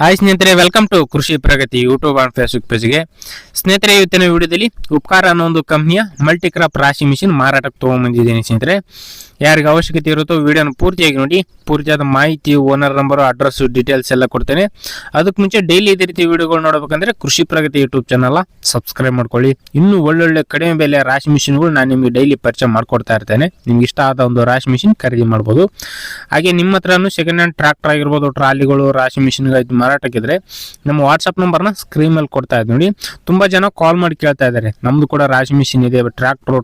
Hi ಸ್ನೇಹಿತರೆ welcome to Krishi Pragati YouTube and Facebook ಪೇಜ್ಗೆ ಸ್ನೇಹಿತರೆ, ಇವತ್ತಿನ ವಿಡಿಯೋದಲ್ಲಿ ಉಪಕಾರ ಅನ್ನೋ ಒಂದು ಕಂಪ್ನಿಯ ಮಲ್ಟಿ ಕ್ರಾಪ್ ರಾಶಿ ಮಿಷಿನ್ ಮಾರಾಟಕ್ಕೆ ತೊಗೊಂಬಂದಿದ್ದೀನಿ ಸ್ನೇಹಿತರೆ. ಯಾರಿಗೆ ಅವಶ್ಯಕತೆ ಇರುತ್ತೋ ವಿಡಿಯೋನ ಪೂರ್ತಿಯಾಗಿ ನೋಡಿ, ಪೂರ್ತಿಯಾದ ಮಾಹಿತಿ ಓನರ್ ನಂಬರು ಅಡ್ರೆಸ್ಸು ಡೀಟೇಲ್ಸ್ ಎಲ್ಲ ಕೊಡ್ತೇನೆ. ಅದಕ್ಕೆ ಮುಂಚೆ ಡೈಲಿ ಇದೇ ರೀತಿ ವಿಡಿಯೋಗಳು ನೋಡಬೇಕಂದ್ರೆ ಕೃಷಿ ಪ್ರಗತಿ ಯೂಟ್ಯೂಬ್ ಚಾನಲ್ ಸಬ್ಸ್ಕ್ರೈಬ್ ಮಾಡ್ಕೊಳ್ಳಿ. ಇನ್ನೂ ಒಳ್ಳೊಳ್ಳೆ ಕಡಿಮೆ ಬೆಲೆ ರಾಶಿ ಮಿಷಿನ್ಗಳು ನಾನು ನಿಮಗೆ ಡೈಲಿ ಪರಿಚಯ ಮಾಡ್ಕೊಡ್ತಾ ಇರ್ತೇನೆ. ನಿಮ್ಗೆ ಇಷ್ಟ ಆದ ಒಂದು ರಾಶಿ ಮಿಷಿನ್ ಖರೀದಿ ಮಾಡ್ಬೋದು. ಹಾಗೆ ನಿಮ್ಮ ಹತ್ರನೂ ಸೆಕೆಂಡ್ ಹ್ಯಾಂಡ್ ಟ್ರಾಕ್ಟರ್ ಆಗಿರ್ಬೋದು, ಟ್ರಾಲಿಗಳು, ರಾಶಿ ಮಿಷಿನ್ಗಳು ಮಾರಾಟಕ್ಕಿದ್ರೆ ನಮ್ಮ ವಾಟ್ಸಪ್ ನಂಬರ್ನ ಸ್ಕ್ರೀನ್ ಮೇಲೆ ಕೊಡ್ತಾ ಇದ್ದೀವಿ ನೋಡಿ. ತುಂಬ ಜನ ಕಾಲ್ ಮಾಡಿ ಕೇಳ್ತಾ ಇದ್ದಾರೆ ನಮ್ದು ಕೂಡ ರಾಶಿ ಮಿಷಿನ್ ಇದೆ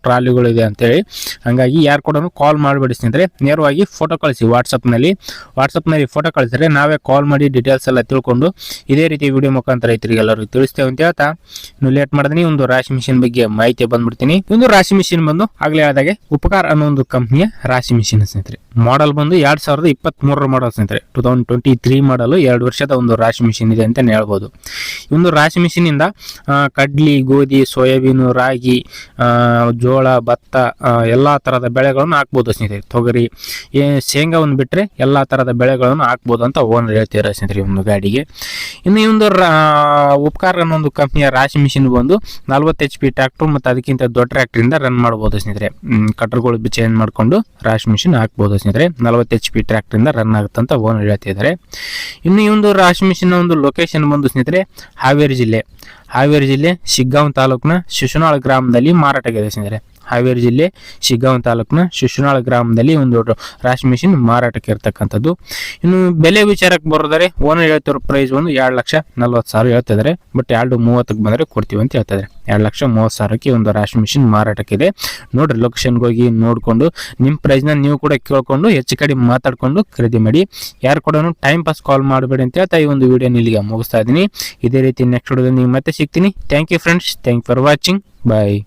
ಟ್ರಾಲಿಗಳು ಇದೆ ಅಂತೇಳಿ. ಹಾಗಾಗಿ ಯಾರು ಕೂಡ ಕಾಲ್ ಮಾಡಿಬಿಡಿ ಸ್ನೇಹಿತರೆ. ನೇರವಾಗಿ ಫೋಟೋ ಕಳಿಸಿ ವಾಟ್ಸಪ್ನಲ್ಲಿ ವಾಟ್ಸಪ್ನಲ್ಲಿ ಫೋಟೋ ಕಳಿಸಿದ್ರೆ ನಾವೇ ಕಾಲ್ ಮಾಡಿ ಡೀಟೇಲ್ಸ್ ಎಲ್ಲ ತಿಳ್ಕೊಂಡು ಇದೇ ರೀತಿ ವಿಡಿಯೋ ಮುಖಾಂತರ ರೈತರಿಗೆ ಎಲ್ಲರಿಗೂ ತಿಳಿಸ್ತೇವೆ ಅಂತ ಹೇಳ್ತಾ. ಇನ್ನು ಲೇಟ್ ಮಾಡಿದ್ರೆ ಒಂದು ರಾಶಿ ಮಿಷಿನ್ ಬಗ್ಗೆ ಮಾಹಿತಿ ಬಂದ್ಬಿಡ್ತೀನಿ. ಒಂದು ರಾಶಿ ಮಿಷಿನ್ ಬಂದು ಆಗಲೇ ಆದಾಗೆ ಉಪಕಾರ ಅನ್ನೋ ಒಂದು ಕಂಪ್ನಿಯ ರಾಶಿ ಮಿಷಿನ್ ಸ್ನೇಹಿತರೆ. ಮಾಡೆಲ್ ಬಂದು ಎರಡ್ ಸಾವಿರದ ಇಪ್ಪತ್ತ್ ಮೂರರ ಮಾಡಲ್ ಸ್ನೇಹಿತರೆ. ಟೂ ತೌಸಂಡ್ ಟ್ವೆಂಟಿ ತ್ರೀ ಮಾಡಲು ಎರಡು ವರ್ಷದ ಒಂದು ರಾಶಿ ಮಿಷಿನ್ ಇದೆ ಅಂತ ಹೇಳ್ಬೋದು. ಈ ಒಂದು ರಾಶಿ ಮಿಷಿನಿಂದ ಕಡ್ಲಿ, ಗೋಧಿ, ಸೋಯಾಬೀನು, ರಾಗಿ ಜೋಳ, ಭತ್ತ ಎಲ್ಲ ಥರದ ಬೆಳೆಗಳನ್ನು ಹಾಕ್ಬೋದು ಸ್ನೇಹಿತರೆ. ತೊಗರಿ, ಏ, ಶೇಂಗಾವನ್ನು ಬಿಟ್ಟರೆ ಎಲ್ಲ ಥರದ ಬೆಳೆಗಳನ್ನು ಹಾಕ್ಬೋದು ಅಂತ ಓನರ್ ಹೇಳ್ತಿದ್ದಾರೆ ಸ್ನೇಹಿತರೆ ಒಂದು ಗಾಡಿಗೆ. ಇನ್ನು ಈ ಒಂದು ಉಪಕಾರ ಅನ್ನೋ ಒಂದು ಕಂಪ್ನಿಯ ರಾಶಿ ಮಿಷಿನ್ ಬಂದು ನಲ್ವತ್ತು ಎಚ್ ಪಿ ಟ್ರ್ಯಾಕ್ಟರ್ ಮತ್ತು ಅದಕ್ಕಿಂತ ದೊಡ್ಡ ಟ್ರ್ಯಾಕ್ಟ್ರಿಂದ ರನ್ ಮಾಡ್ಬೋದು ಸ್ನೇಹಿತರೆ. ಕಟ್ರ್ಗಳು ಚೇಂಜ್ ಮಾಡಿಕೊಂಡು ರಾಶಿ ಮಿಷಿನ್ ಹಾಕ್ಬೋದು ಸ್ನೇಹಿತರೆ. ನಲ್ವತ್ತು ಎಚ್ ಪಿ ಟ್ರ್ಯಾಕ್ಟ್ರಿಂದ ರನ್ ಆಗುತ್ತೆ ಅಂತ ಓನರ್ ಹೇಳ್ತಿದ್ದಾರೆ. ಇನ್ನು ಈ ಒಂದು ರಾಶಿ ಮಿಷಿನ್ ಒಂದು ಲೊಕೇಶನ್ ಬಂದು ಸ್ನೇಹಿತರೆ, ಹಾವೇರಿ ಜಿಲ್ಲೆ. ಹಾವೇರಿ ಜಿಲ್ಲೆ ಶಿಗ್ಗಾಂವ್ ತಾಲೂಕಿನ ಶಿಶುನಾಳ ಗ್ರಾಮದಲ್ಲಿ ಮಾರಾಟಕ್ಕೆ ಸ್ನೇಹಿತರೆ. ಹಾವೇರಿ ಜಿಲ್ಲೆ ಶಿಗ್ಗಾಂವ್ ತಾಲೂಕಿನ ಶಿಶುನಾಳ ಗ್ರಾಮದಲ್ಲಿ ಒಂದು ರಾಶಿ ಮಿಷಿನ್ ಮಾರಾಟಕ್ಕೆ ಇರ್ತಕ್ಕಂಥದ್ದು. ಇನ್ನು ಬೆಲೆ ವಿಚಾರಕ್ಕೆ ಬರೋದಾರೆ ಓನರ್ ಹೇಳ್ತಿರೋ ಪ್ರೈಸ್ ಒಂದು ಎರಡು ಲಕ್ಷ ನಲ್ವತ್ತು ಸಾವಿರ ಹೇಳ್ತಿದ್ದಾರೆ ಬಟ್ ಎರಡು ಮೂವತ್ತಕ್ಕೆ ಬಂದರೆ ಕೊಡ್ತೀವಿ ಅಂತ ಹೇಳ್ತಿದ್ದಾರೆ ಎರಡು ಲಕ್ಷ ಮೂವತ್ತು ಸಾವಿರಕ್ಕೆ ಒಂದು ರಾಶಿ ಮಿಷಿನ್ ಮಾರಾಟಕ್ಕಿದೆ. ನೋಡಿರಿ ಲೊಕೇಶನ್ಗೆ ಹೋಗಿ ನೋಡಿಕೊಂಡು ನಿಮ್ಮ ಪ್ರೈಸ್ನ ನೀವು ಕೂಡ ಕೇಳ್ಕೊಂಡು, ಹೆಚ್ಚು ಕಡಿಮೆ ಮಾತಾಡ್ಕೊಂಡು ಖರೀದಿ ಮಾಡಿ. ಯಾರು ಕೂಡ ಟೈಮ್ ಪಾಸ್ ಕಾಲ್ ಮಾಡಬೇಡಿ ಅಂತ ಹೇಳ್ತಾ ಈ ಒಂದು ವಿಡಿಯೋನ ಇಲ್ಲಿಗೆ ಮುಗಿಸ್ತಾ ಇದ್ದೀನಿ. ಇದೇ ರೀತಿ ನೆಕ್ಸ್ಟ್ ವಿಡಿಯೋದಲ್ಲಿ ನೀವು ಮತ್ತೆ ಸಿಗ್ತೀನಿ. Thank you friends thank for watching bye